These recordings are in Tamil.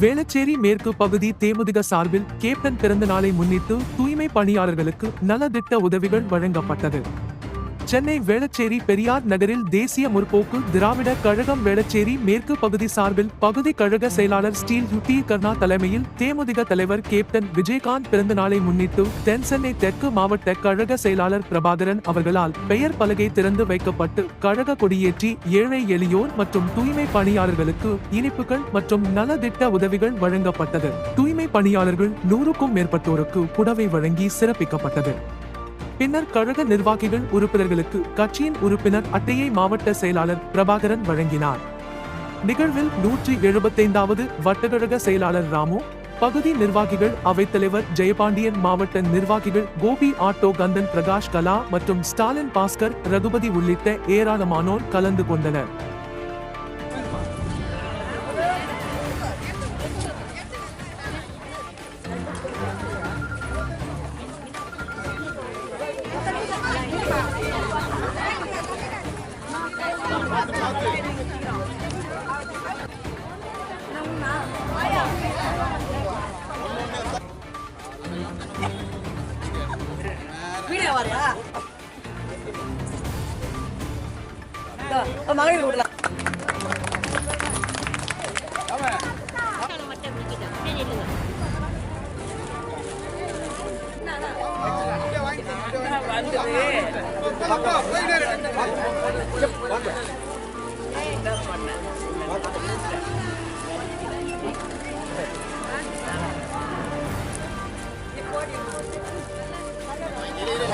வேளச்சேரி மேற்கு பகுதி தேமுதிக சார்பில் கேப்டன் பிறந்த நாளை முன்னிட்டு தூய்மை பணியாளர்களுக்கு நலத்திட்ட உதவிகள் வழங்கப்பட்டது. சென்னை வேளச்சேரி பெரியார் நகரில் தேசிய முற்போக்கு திராவிட கழகம் வேளச்சேரி மேற்கு பகுதி சார்பில் பகுதி கழக செயலாளர் ஸ்டீல் யுத்தி கர்ணா தலைமையில் தேமுதிக தலைவர் கேப்டன் விஜயகாந்த் பிறந்த நாளை முன்னிட்டு தென் சென்னை தெற்கு மாவட்ட கழக செயலாளர் பிரபாகரன் அவர்களால் பெயர் பலகை திறந்து வைக்கப்பட்டு கழக கொடியேற்றி ஏழை எளியோர் மற்றும் தூய்மை பணியாளர்களுக்கு இனிப்புகள் மற்றும் நலத்திட்ட உதவிகள் வழங்கப்பட்டது. தூய்மை பணியாளர்கள் நூறுக்கும் மேற்பட்டோருக்கு புடவை வழங்கி சிறப்பிக்கப்பட்டது. பின்னர் கழக நிர்வாகிகள் உறுப்பினர்களுக்கு கட்சியின் உறுப்பினர் அட்டையை மாவட்ட செயலாளர் பிரபாகரன் வழங்கினார். நிகழ்வில் நூற்றி எழுபத்தைந்தாவது வட்டக்கழக செயலாளர் ராமு பகுதி நிர்வாகிகள் அவைத்தலைவர் ஜெயபாண்டியன் மாவட்ட நிர்வாகிகள் கோபி ஆட்டோ கந்தன் பிரகாஷ் கலா மற்றும் ஸ்டாலின் பாஸ்கர் ரகுபதி உள்ளிட்ட ஏராளமானோர் கலந்து கொண்டனர். வீடியோ வாரியா மகளிர் விடலாம் பண்ண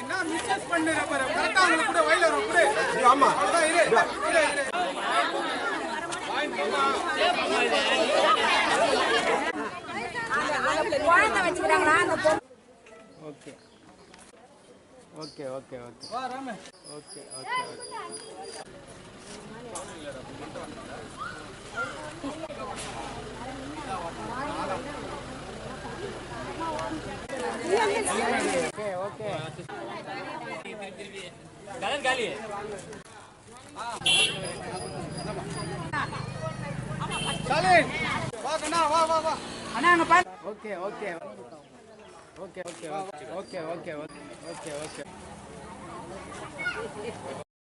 என்ன misuse பண்ணுற ஆ அவங்களுக்கு கூட வயல்ல வரும். குடு. அவ்வளவுதான், இரு. இரு, இரு. குழந்தை வச்சுக்கிறாங்களா அந்த பொண்ணு ஓகே ஓகே ஓகே ஓகே வா Rama okay okay okay okay okay. Stalin வா கண்ணா வா வா வா அண்ணா அங்க பாரு okay okay okay okay okay okay okay okay okay.